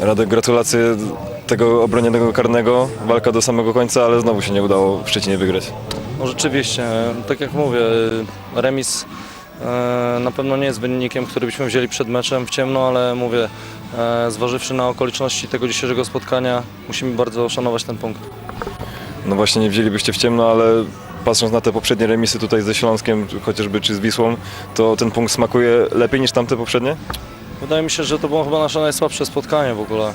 Radek, gratulacje tego obronionego karnego. Walka do samego końca, ale znowu się nie udało w Szczecinie wygrać. No rzeczywiście, tak jak mówię, remis e, na pewno nie jest wynikiem, który byśmy wzięli przed meczem w ciemno, ale mówię, e, zważywszy na okoliczności tego dzisiejszego spotkania, musimy bardzo szanować ten punkt. No właśnie nie wzięlibyście w ciemno, ale patrząc na te poprzednie remisy tutaj ze Śląskiem, chociażby czy z Wisłą, to ten punkt smakuje lepiej niż tamte poprzednie? Wydaje mi się, że to było chyba nasze najsłabsze spotkanie w ogóle,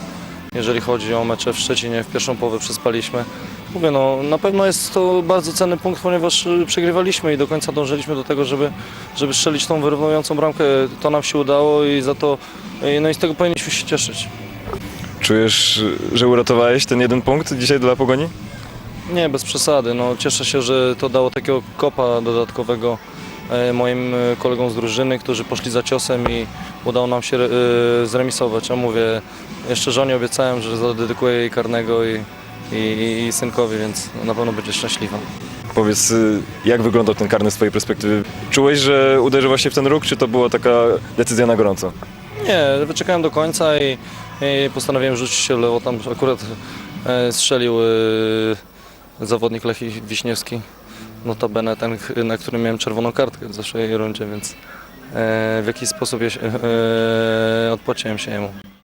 jeżeli chodzi o mecze w Szczecinie. W pierwszą połowę przespaliśmy. Mówię, no, na pewno jest to bardzo cenny punkt, ponieważ y, przegrywaliśmy i do końca dążyliśmy do tego, żeby, żeby strzelić tą wyrównującą bramkę. To nam się udało i za to, y, no i z tego powinniśmy się cieszyć. Czujesz, że uratowałeś ten jeden punkt dzisiaj dla Pogoni? Nie, bez przesady. No, cieszę się, że to dało takiego kopa dodatkowego e, moim e, kolegom z drużyny, którzy poszli za ciosem i udało nam się e, zremisować. A mówię, jeszcze żonie obiecałem, że zadedykuję jej karnego i, i, i synkowi, więc na pewno będzie szczęśliwa. Powiedz, y, jak wyglądał ten karny z twojej perspektywy? Czułeś, że uderzy właśnie w ten róg, czy to była taka decyzja na gorąco? Nie, wyczekałem do końca i, i postanowiłem rzucić się lewo. Tam akurat strzelił e, zawodnik Lechii Wiśniewski. Notabene ten, na którym miałem czerwoną kartkę w zeszłej rundzie, więc e, w jakiś sposób się, e, odpłaciłem się jemu.